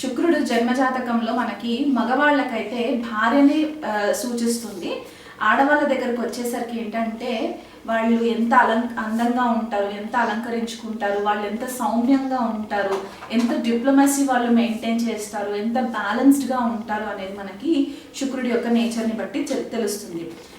శుక్రుడు జన్మజాతకంలో మనకి మగవాళ్ళకైతే భార్యని సూచిస్తుంది. ఆడవాళ్ళ దగ్గరకు వచ్చేసరికి ఏంటంటే వాళ్ళు ఎంత అలం అందంగా ఉంటారు ఎంత అలంకరించుకుంటారు వాళ్ళు ఎంత సౌమ్యంగా ఉంటారు ఎంత డిప్లొమసీ వాళ్ళు మెయింటైన్ చేస్తారు ఎంత బ్యాలెన్స్డ్గా ఉంటారు అనేది మనకి శుక్రుడి యొక్క నేచర్ని బట్టి తెలుస్తుంది.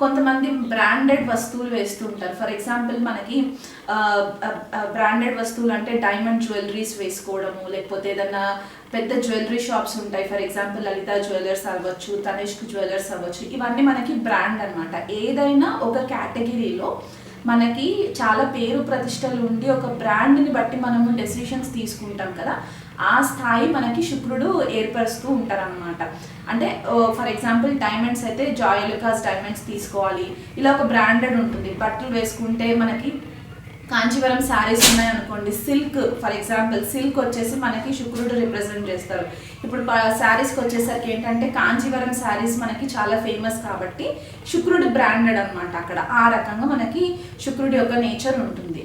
కొంతమంది బ్రాండెడ్ వస్తువులు వేస్తుంటారు. ఫర్ ఎగ్జాంపుల్ మనకి బ్రాండెడ్ వస్తువులు అంటే డైమండ్ జ్యువెలరీస్ వేసుకోవడము లేకపోతే ఏదన్నా పెద్ద జ్యువెలరీ షాప్స్ ఉంటాయి. ఫర్ ఎగ్జాంపుల్ లలిత జ్యువెలర్స్ అవ్వచ్చు తనిష్క్ జ్యువెలర్స్ అవ్వచ్చు. ఇవన్నీ మనకి బ్రాండ్ అన్నమాట. ఏదైనా ఒక కేటగిరీలో మనకి చాలా పేరు ప్రతిష్టలు ఉండి ఒక బ్రాండ్ని బట్టి మనము డెసిషన్స్ తీసుకుంటాం కదా. ఆ స్థాయి మనకి శుక్రుడు ఏర్పరుస్తూ ఉంటారనమాట అంటే ఫర్ ఎగ్జాంపుల్ డైమండ్స్ అయితే జాయ్ డైమండ్స్ తీసుకోవాలి. ఇలా ఒక బ్రాండెడ్ ఉంటుంది. బట్టలు వేసుకుంటే మనకి కాంచీవరం శారీస్ ఉన్నాయనుకోండి సిల్క్ ఫర్ ఎగ్జాంపుల్ సిల్క్ వచ్చేసి మనకి శుక్రుడు రిప్రజెంట్ చేస్తారు. ఇప్పుడు శారీస్కి వచ్చేసరికి ఏంటంటే కాంచీవరం శారీస్ మనకి చాలా ఫేమస్ కాబట్టి శుక్రుడు బ్రాండెడ్ అనమాట అక్కడ. ఆ రకంగా మనకి శుక్రుడి యొక్క నేచర్ ఉంటుంది.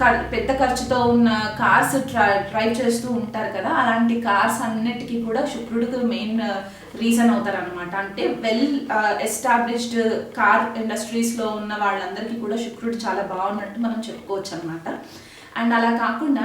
పెద్ద ఖర్చుతో ఉన్న కార్స్ డ్రైవ్ చేస్తూ ఉంటారు కదా అలాంటి కార్స్ అన్నిటికీ కూడా శుక్రుడికి మెయిన్ రీజన్ అవుతారు అనమాట అంటే వెల్ ఎస్టాబ్లిష్డ్ కార్ ఇండస్ట్రీస్లో ఉన్న వాళ్ళందరికీ కూడా శుక్రుడు చాలా బాగున్నట్టు మనం చెప్పుకోవచ్చు అనమాట అండ్ అలా కాకుండా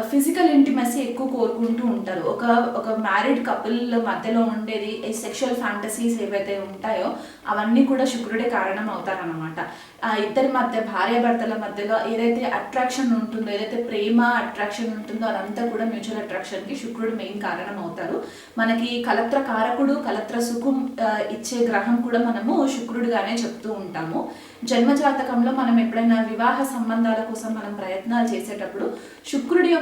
ఫిజికల్ ఇంటిమసీ ఎక్కువ కోరుకుంటూ ఉంటారు. ఒక ఒక మ్యారీడ్ కపుల్ మధ్యలో ఉండేది ఈ సెక్షువల్ ఫ్యాంటసీస్ ఏవైతే ఉంటాయో అవన్నీ కూడా శుక్రుడే కారణం అవుతారనమాట ఆ ఇద్దరి మధ్య భార్యాభర్తల మధ్యలో ఏదైతే అట్రాక్షన్ ఉంటుందో ఏదైతే ప్రేమ అట్రాక్షన్ ఉంటుందో అదంతా కూడా మ్యూచువల్ అట్రాక్షన్కి శుక్రుడు మెయిన్ కారణం అవుతారు. మనకి కలత్ర కారకుడు కలత్ర సుఖం ఇచ్చే గ్రహం కూడా మనము శుక్రుడుగానే చెప్తూ ఉంటాము. జన్మజాతకంలో మనం ఎప్పుడైనా వివాహ సంబంధాల కోసం మనం ప్రయత్నాలు చేసేటప్పుడు శుక్రుడి యొక్క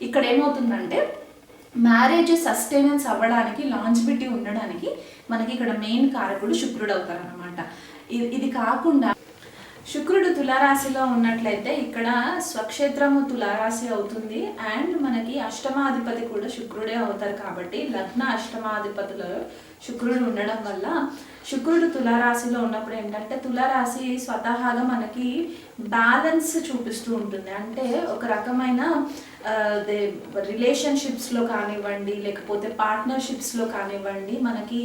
ఇక్కడ ఏమవుతుందంటే మ్యారేజ్ సస్టైనెన్స్ అవ్వడానికి లాంజిబిటీ ఉండడానికి మనకి ఇక్కడ మెయిన్ కారకుడు శుక్రుడు అవుతారనమాట ఇది ఇది కాకుండా శుక్రుడు తులారాశిలో ఉన్నట్లయితే ఇక్కడ స్వక్షేత్రము తులారాశి అవుతుంది. అండ్ మనకి అష్టమాధిపతి కూడా శుక్రుడే అవుతారు కాబట్టి లగ్న అష్టమాధిపతిలో శుక్రుడు ఉండడం వల్ల శుక్రుడు తులారాశిలో ఉన్నప్పుడు ఏంటంటే తులారాశి స్వతహాగా మనకి బ్యాలెన్స్ చూపిస్తూ ఉంటుంది. అంటే ఒక రకమైన రిలేషన్షిప్స్లో కానివ్వండి లేకపోతే పార్ట్నర్షిప్స్లో కానివ్వండి మనకి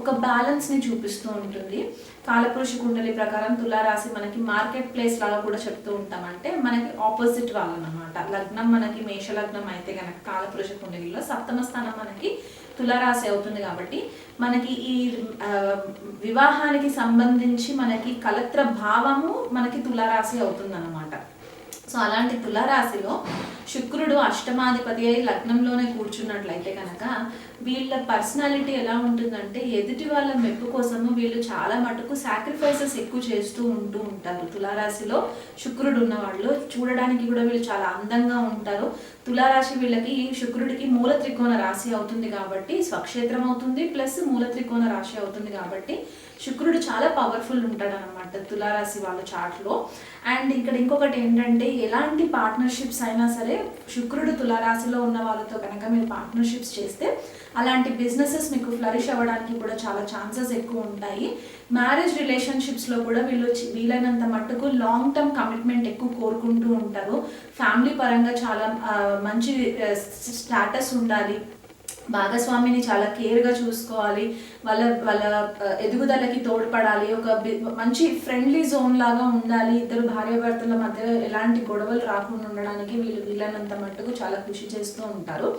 ఒక బ్యాలెన్స్ని చూపిస్తూ ఉంటుంది. కాలపురుష కుండలి ప్రకారం తులారాశి మనకి మార్కెట్ ప్లేస్ లాగా కూడా చెప్తూ ఉంటాం. అంటే మనకి ఆపోజిట్ వాళ్ళనమాట. లగ్నం మనకి మేష లగ్నం అయితే కనుక కాలపురుష కుండలిలో సప్తమ స్థానం మనకి తులారాశి అవుతుంది కాబట్టి మనకి ఈ వివాహానికి సంబంధించి మనకి కలత్ర భావము మనకి తులారాశి అవుతుంది సో అలాంటి తులారాశిలో శుక్రుడు అష్టమాధిపతి అయి లగ్నంలోనే కూర్చున్నట్లయితే కనుక వీళ్ళ పర్సనాలిటీ ఎలా ఉంటుందంటే ఎదుటి వాళ్ళ మెప్పు కోసము వీళ్ళు చాలా మటుకు సాక్రిఫైసెస్ ఎక్కువ చేస్తూ ఉంటూ ఉంటారు. తులారాశిలో శుక్రుడు ఉన్నవాళ్ళు చూడడానికి కూడా వీళ్ళు చాలా అందంగా ఉంటారు. తులారాశి వీళ్ళకి శుక్రుడికి మూల త్రికోణ రాశి అవుతుంది కాబట్టి స్వక్షేత్రం అవుతుంది ప్లస్ మూల త్రికోణ రాశి అవుతుంది కాబట్టి శుక్రుడు చాలా పవర్ఫుల్ ఉంటాడు అనమాట తులారాశి వాళ్ళ చార్ట్లో అండ్ ఇక్కడ ఇంకొకటి ఏంటంటే ఎలాంటి పార్ట్నర్షిప్స్ అయినా సరే శుక్రుడు తులారాశిలో ఉన్న వాళ్ళతో కనుక మీరు పార్ట్నర్షిప్స్ చేస్తే అలాంటి బిజినెసెస్ మీకు ఫ్లరిష్ అవ్వడానికి కూడా చాలా ఛాన్సెస్ ఎక్కువ ఉంటాయి. మ్యారేజ్ రిలేషన్షిప్స్లో కూడా వీళ్ళు వీలైనంత మట్టుకు లాంగ్ టర్మ్ కమిట్మెంట్ ఎక్కువ కోరుకుంటూ ఉంటారు. ఫ్యామిలీ పరంగా చాలా మంచి స్టాటస్ ఉండాలి. భాగస్వామిని చాలా కేర్గా చూసుకోవాలి. వాళ్ళ వాళ్ళ ఎదుగుదలకి తోడ్పడాలి. ఒక మంచి ఫ్రెండ్లీ జోన్ లాగా ఉండాలి. ఇద్దరు భార్యాభర్తల మధ్య ఎలాంటి గొడవలు రాకుండా ఉండడానికి వీళ్ళు వీళ్ళనంత మట్టుకు చాలా కృషి చేస్తూ ఉంటారు.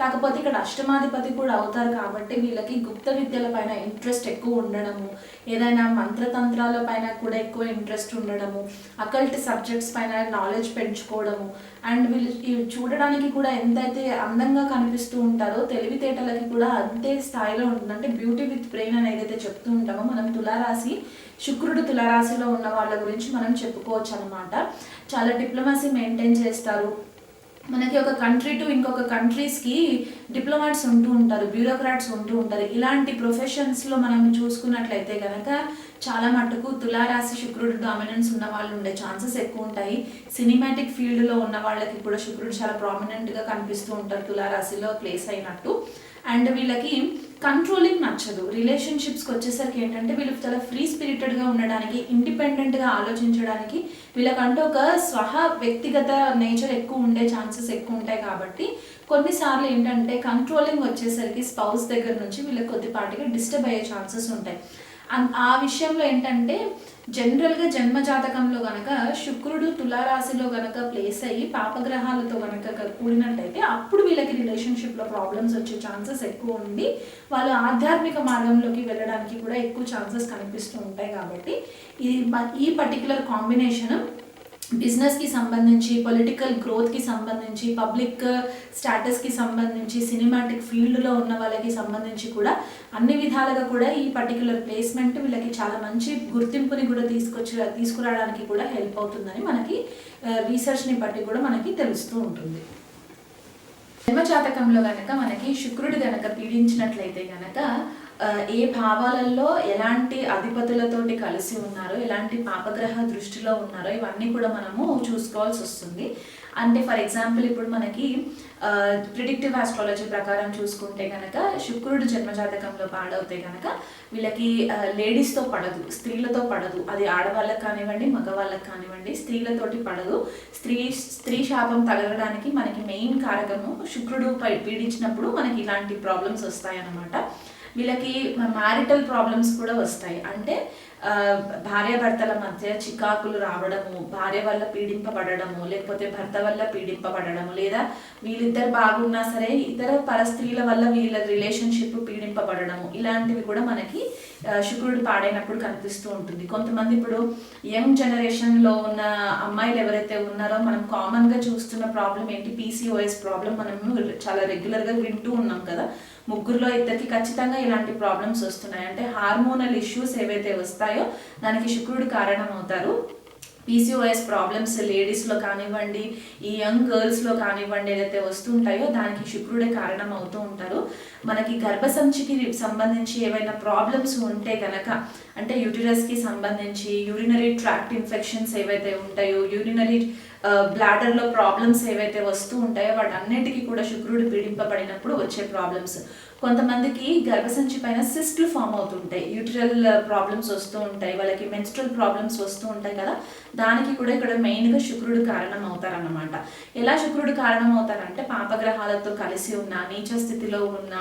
కాకపోతే ఇక్కడ అష్టమాధిపతి కూడా అవుతారు కాబట్టి వీళ్ళకి గుప్త విద్యల పైన ఇంట్రెస్ట్ ఎక్కువ ఉండడము ఏదైనా మంత్రతంత్రాల పైన కూడా ఎక్కువ ఇంట్రెస్ట్ ఉండడము అకల్ట్ సబ్జెక్ట్స్ పైన నాలెడ్జ్ పెంచుకోవడము. అండ్ వీళ్ళు చూడడానికి కూడా ఎంతైతే అందంగా కనిపిస్తూ ఉంటారో తెలివితేటలకి కూడా అంతే స్థాయిలో ఉంటుంది. అంటే బ్యూటీ విత్ బ్రెయిన్ అని ఏదైతే చెప్తూ ఉంటామో. మనం తులారాశి శుక్రుడు తులారాశిలో ఉన్న వాళ్ళ గురించి మనం చెప్పుకోవచ్చు అనమాట చాలా డిప్లొమసీ మెయింటైన్ చేస్తారు. మనకి ఒక కంట్రీ టు ఇంకొక కంట్రీస్కి డిప్లొమాట్స్ ఉంటూ ఉంటారు బ్యూరోక్రాట్స్ ఉంటూ ఉంటారు. ఇలాంటి ప్రొఫెషన్స్లో మనం చూసుకున్నట్లయితే కనుక చాలా మటుకు తులారాశి శుక్రుడు డామినెన్స్ ఉన్న వాళ్ళు ఉండే ఛాన్సెస్ ఎక్కువ ఉంటాయి. సినిమాటిక్ ఫీల్డ్లో ఉన్న వాళ్ళకి కూడా శుక్రుడు చాలా ప్రామినెంట్గా కనిపిస్తూ ఉంటారు తులారాశిలో ప్లేస్ అయినట్టు. అండ్ వీళ్ళకి కంట్రోలింగ్ నచ్చదు. రిలేషన్షిప్స్కి వచ్చేసరికి ఏంటంటే వీళ్ళు చాలా ఫ్రీ స్పిరిటెడ్గా ఉండడానికి ఇండిపెండెంట్గా ఆలోచించడానికి వీళ్ళకంటూ ఒక స్వహ వ్యక్తిగత నేచర్ ఎక్కువ ఉండే ఛాన్సెస్ ఎక్కువ ఉంటాయి కాబట్టి కొన్నిసార్లు ఏంటంటే కంట్రోలింగ్ వచ్చేసరికి స్పౌస్ దగ్గర నుంచి వీళ్ళకి కొద్దిపాటిగా డిస్టర్బ్ అయ్యే ఛాన్సెస్ ఉంటాయి. ఆ విషయంలో ఏంటంటే జనరల్గా జన్మ జాతకంలో గనక శుక్రుడు తులారాశిలో గనక ప్లేస్ అయ్యి పాపగ్రహాలతో గనక కూడినట్టయితే అప్పుడు వీళ్ళకి రిలేషన్షిప్లో ప్రాబ్లమ్స్ వచ్చే ఛాన్సెస్ ఎక్కువ ఉండి వాళ్ళు ఆధ్యాత్మిక మార్గంలోకి వెళ్ళడానికి కూడా ఎక్కువ ఛాన్సెస్ కనిపిస్తూ ఉంటాయి కాబట్టి ఈ ఈ పర్టికులర్ కాంబినేషన్ బిజినెస్కి సంబంధించి పొలిటికల్ గ్రోత్కి సంబంధించి పబ్లిక్ స్టాటస్కి uh, సంబంధించి సినిమాటిక్ ఫీల్డ్లో ఉన్న వాళ్ళకి సంబంధించి కూడా అన్ని విధాలుగా కూడా ఈ పర్టికులర్ ప్లేస్మెంట్ వీళ్ళకి చాలా మంచి గుర్తింపుని కూడా తీసుకొచ్చి తీసుకురావడానికి కూడా హెల్ప్ అవుతుందని మనకి uh, రీసెర్చ్ని బట్టి కూడా మనకి తెలుస్తూ ఉంటుంది. జన్మజాతకంలో కనుక మనకి శుక్రుడు గనక పీడించినట్లయితే కనుక ఏ భావాలలో ఎలాంటి అధిపతులతోటి కలిసి ఉన్నారో ఎలాంటి పాపగ్రహ దృష్టిలో ఉన్నారో ఇవన్నీ కూడా మనము చూసుకోవాల్సి వస్తుంది. అంటే ఫర్ ఎగ్జాంపుల్ ఇప్పుడు మనకి ప్రిడిక్టివ్ ఆస్ట్రాలజీ ప్రకారం చూసుకుంటే కనుక శుక్రుడు జన్మజాతకంలో పాడవుతే కనుక వీళ్ళకి లేడీస్తో పడదు స్త్రీలతో పడదు. అది ఆడవాళ్ళకి కానివ్వండి మగవాళ్ళకి కానివ్వండి స్త్రీలతోటి పడదు. స్త్రీ స్త్రీ శాపం తగలడానికి మనకి మెయిన్ కారకము శుక్రుడు పై పీడించినప్పుడు మనకి ఇలాంటి ప్రాబ్లమ్స్ వస్తాయన్నమాట. వీళ్ళకి మ్యారిటల్ ప్రాబ్లమ్స్ కూడా వస్తాయి. అంటే భార్యాభర్తల మధ్య చికాకులు రావడము భార్య వల్ల పీడింపబడము లేకపోతే భర్త వల్ల పీడింపబడము లేదా వీళ్ళిద్దరు బాగున్నా సరే ఇతర పరస్త్రీల వల్ల వీళ్ళ రిలేషన్షిప్ పీడింపబడము ఇలాంటివి కూడా మనకి శుక్రుడు పాడైనప్పుడు కనిపిస్తూ ఉంటుంది. కొంతమంది ఇప్పుడు యంగ్ జనరేషన్లో ఉన్న అమ్మాయిలు ఎవరైతే ఉన్నారో మనం కామన్గా చూస్తున్న ప్రాబ్లం ఏంటి? పీసీఓఎస్ ప్రాబ్లం మనము చాలా రెగ్యులర్గా వింటూ ఉన్నాం కదా. ముగ్గురులో ఇద్దరికి ఖచ్చితంగా ఇలాంటి ప్రాబ్లమ్స్ వస్తున్నాయి. అంటే హార్మోనల్ ఇష్యూస్ ఏవైతే వస్తాయో దానికి శుక్రుడు కారణం అవుతారు పీసీఓఎస్ ప్రాబ్లమ్స్ లేడీస్లో కానివ్వండి ఈ యంగ్ గర్ల్స్లో కానివ్వండి ఏదైతే వస్తుంటాయో దానికి శుక్రుడే కారణం అవుతూ ఉంటారు. మనకి గర్భసంచికి సంబంధించి ఏవైనా ప్రాబ్లమ్స్ ఉంటే కనుక అంటే యూటిరస్కి సంబంధించి యూరినరీ ట్రాక్ట్ ఇన్ఫెక్షన్స్ ఏవైతే ఉంటాయో యూరినరీ బ్లాడర్లో ప్రాబ్లమ్స్ ఏవైతే వస్తూ ఉంటాయో వాటన్నిటికీ కూడా శుక్రుడు పీడింపబడినప్పుడు వచ్చే ప్రాబ్లమ్స్ కొంతమందికి గర్భసంచి పైన సిస్ట్లు ఫామ్ అవుతుంటాయి. యూట్రల్ ప్రాబ్లమ్స్ వస్తూ ఉంటాయి. వాళ్ళకి మెన్స్ట్రల్ ప్రాబ్లమ్స్ వస్తూ ఉంటాయి కదా. దానికి కూడా ఇక్కడ మెయిన్గా శుక్రుడు కారణం అవుతారన్నమాట. ఎలా శుక్రుడు కారణం అవుతారంటే పాపగ్రహాలతో కలిసి ఉన్న నీచ స్థితిలో ఉన్న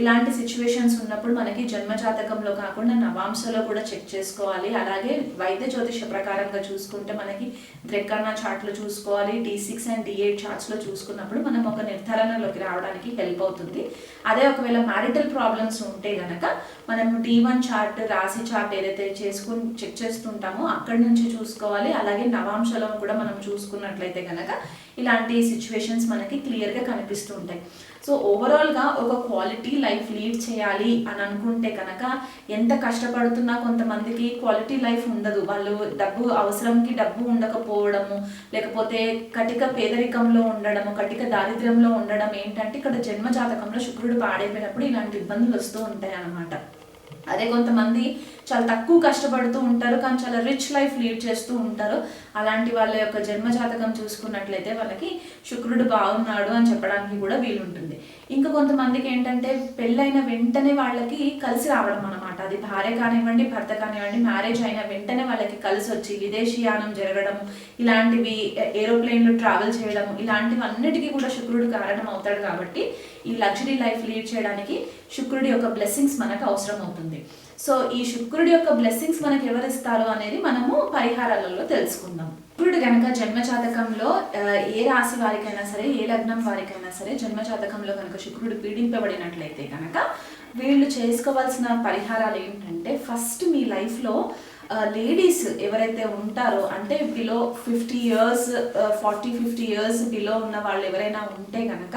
ఇలాంటి సిచ్యువేషన్స్ ఉన్నప్పుడు మనకి జన్మజాతకంలో కాకుండా నవాంశలో కూడా చెక్ చేసుకోవాలి. అలాగే వైద్య జ్యోతిష ప్రకారంగా చూసుకుంటే మనకి ద్రెక్కన్న చార్ట్లో చూసుకోవాలి. D six and D eight చార్ట్స్లో చూసుకున్నప్పుడు మనం ఒక నిర్ధారణలోకి రావడానికి హెల్ప్ అవుతుంది. అదే ఒకవేళ మ్యారిటల్ ప్రాబ్లమ్స్ ఉంటే గనక మనం డి వన్ చార్ట్ రాశి చార్ట్ ఏదైతే చేసుకుని చెక్ చేస్తుంటామో అక్కడి నుంచి చూసుకోవాలి. అలాగే నవాంశలో కూడా మనం చూసుకున్నట్లయితే గనక ఇలాంటి సిచ్యువేషన్స్ మనకి క్లియర్గా కనిపిస్తూ ఉంటాయి సో ఓవరాల్గా ఒక క్వాలిటీ లైఫ్ లీడ్ చేయాలి అని అనుకుంటే కనుక ఎంత కష్టపడుతున్నా కొంతమందికి క్వాలిటీ లైఫ్ ఉండదు. వాళ్ళు డబ్బు అవసరంకి డబ్బు ఉండకపోవడము లేకపోతే కటిక పేదరికంలో ఉండడము కటిక దారిద్ర్యంలో ఉండడం ఏంటంటే ఇక్కడ జన్మ జాతకంలో శుక్రుడు పాడైపోయినప్పుడు ఇలాంటి ఇబ్బందులు వస్తూ ఉంటాయి అన్నమాట అదే కొంతమంది చాలా తక్కువ కష్టపడుతూ ఉంటారు కానీ చాలా రిచ్ లైఫ్ లీడ్ చేస్తూ ఉంటారు. అలాంటి వాళ్ళ యొక్క జన్మజాతకం చూసుకున్నట్లయితే వాళ్ళకి శుక్రుడు బాగున్నాడు అని చెప్పడానికి కూడా వీలుంటుంది. ఇంకా కొంతమందికి ఏంటంటే పెళ్ళైన వెంటనే వాళ్ళకి కలిసి రావడం అనమాట అది భార్య కానివ్వండి భర్త కానివ్వండి మ్యారేజ్ అయిన వెంటనే వాళ్ళకి కలిసి వచ్చి విదేశీయానం జరగడం ఇలాంటివి ఏరోప్లేన్లో ట్రావెల్ చేయడం ఇలాంటివన్నిటికీ కూడా శుక్రుడు కారణం అవుతాడు కాబట్టి ఈ లగ్జరీ లైఫ్ లీడ్ చేయడానికి శుక్రుడి యొక్క బ్లెస్సింగ్స్ మనకు అవసరం అవుతుంది సో ఈ శుక్రుడి యొక్క బ్లెస్సింగ్స్ మనకి ఎవరు ఇస్తారు అనేది మనము పరిహారాలలో తెలుసుకుందాం. శుక్రుడు కనుక జన్మజాతకంలో ఏ రాశి వారికైనా సరే ఏ లగ్నం వారికైనా సరే జన్మజాతకంలో కనుక శుక్రుడు పీడింపబడినట్లయితే కనుక వీళ్ళు చేసుకోవాల్సిన పరిహారాలు ఏంటంటే ఫస్ట్ మీ లైఫ్లో లేడీస్ ఎవరైతే ఉంటారో అంటే below fifty years forty fifty years below ఉన్న వాళ్ళు ఎవరైనా ఉంటే కనుక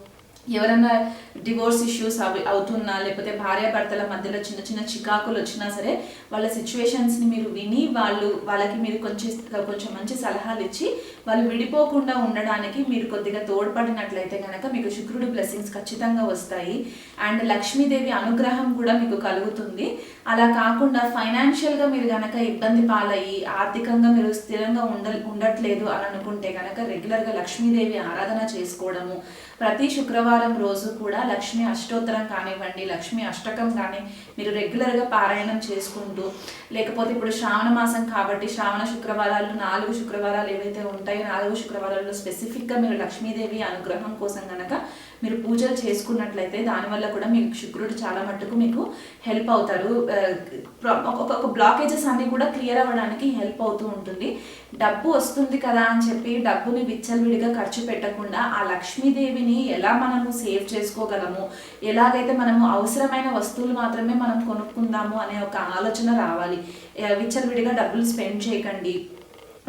ఎవరైనా డివోర్స్ ఇష్యూస్ అవి అవుతున్నా లేకపోతే భార్యాభర్తల మధ్యలో చిన్న చిన్న చికాకులు వచ్చినా సరే వాళ్ళ సిచ్యువేషన్స్ని మీరు విని వాళ్ళు వాళ్ళకి మీరు కొంచెం కొంచెం మంచి సలహాలు ఇచ్చి వాళ్ళు విడిపోకుండా ఉండడానికి మీరు కొద్దిగా తోడ్పడినట్లయితే కనుక మీకు శుక్రుడు బ్లెస్సింగ్స్ ఖచ్చితంగా వస్తాయి. అండ్ లక్ష్మీదేవి అనుగ్రహం కూడా మీకు కలుగుతుంది. అలా కాకుండా ఫైనాన్షియల్గా మీరు కనుక ఇబ్బంది పాలయ్యి ఆర్థికంగా మీరు స్థిరంగా ఉండ ఉండట్లేదు అని అనుకుంటే కనుక రెగ్యులర్గా లక్ష్మీదేవి ఆరాధన చేసుకోవడము. ప్రతి శుక్రవారం రోజు కూడా లక్ష్మీ అష్టోత్తరం కానివ్వండి లక్ష్మీ అష్టకం కానీ మీరు రెగ్యులర్గా పారాయణం చేసుకుంటూ లేకపోతే ఇప్పుడు శ్రావణ మాసం కాబట్టి శ్రావణ శుక్రవారాలు నాలుగు శుక్రవారాలు ఏవైతే ఉంటాయో నాలుగు శుక్రవారాల్లో స్పెసిఫిక్గా మీరు లక్ష్మీదేవి అనుగ్రహం కోసం కనుక మీరు పూజలు చేసుకున్నట్లయితే దానివల్ల కూడా మీకు శుక్రుడు చాలా మట్టుకు మీకు హెల్ప్ అవుతారు. ఒక్కొక్క బ్లాకేజెస్ అన్ని కూడా క్లియర్ అవ్వడానికి హెల్ప్ అవుతూ ఉంటుంది. డబ్బు వస్తుంది కదా అని చెప్పి డబ్బుని విచ్చలవిడిగా ఖర్చు పెట్టకుండా ఆ లక్ష్మీదేవిని ఎలా మనము సేవ్ చేసుకోగలము? ఎలాగైతే మనము అవసరమైన వస్తువులు మాత్రమే మనం కొనుక్కుందాము అనే ఒక ఆలోచన రావాలి. విచ్చలవిడిగా డబ్బులు స్పెండ్ చేయకండి.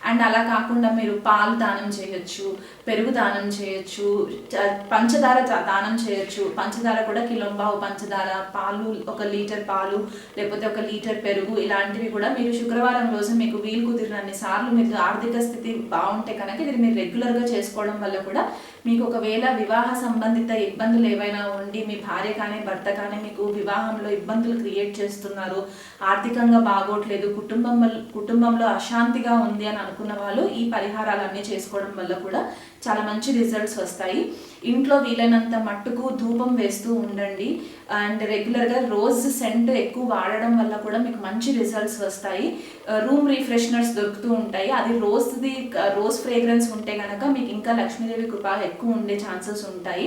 అండ్ అలా కాకుండా మీరు పాలు దానం చేయొచ్చు పెరుగు దానం చేయొచ్చు పంచదార దానం చేయొచ్చు. పంచదార కూడా కిలోంబావు పంచదార పాలు ఒక లీటర్ పాలు లేకపోతే ఒక లీటర్ పెరుగు ఇలాంటివి కూడా మీరు శుక్రవారం రోజు మీకు వీలు కుదిరినన్ని సార్లు మీకు ఆర్థిక స్థితి బాగుంటే కనుక ఇది మీరు రెగ్యులర్గా చేసుకోవడం వల్ల కూడా మీకు ఒకవేళ వివాహ సంబంధిత ఇబ్బందులు ఏవైనా ఉండి మీ భార్య కానీ భర్త కానీ మీకు వివాహంలో ఇబ్బందులు క్రియేట్ చేస్తున్నారు ఆర్థికంగా బాగోట్లేదు కుటుంబం వల్ల- కుటుంబంలో అశాంతిగా ఉంది అని అనుకున్న వాళ్ళు ఈ పరిహారాలన్నీ చేసుకోవడం వల్ల కూడా చాలా మంచి రిజల్ట్స్ వస్తాయి. ఇంట్లో వీలైనంత మట్టుకు ధూపం వేస్తూ ఉండండి. అండ్ రెగ్యులర్గా రోజ్ సెంట్ ఎక్కువ వాడడం వల్ల కూడా మీకు మంచి రిజల్ట్స్ వస్తాయి. Uh, రూమ్ రీఫ్రెషనర్స్ దొరుకుతూ ఉంటాయి. అది రోజ్ది రోజ్ ఫ్రేగ్రెన్స్ ఉంటే కనుక మీకు ఇంకా లక్ష్మీదేవి కృప ఎక్కువ ఉండే ఛాన్సెస్ ఉంటాయి.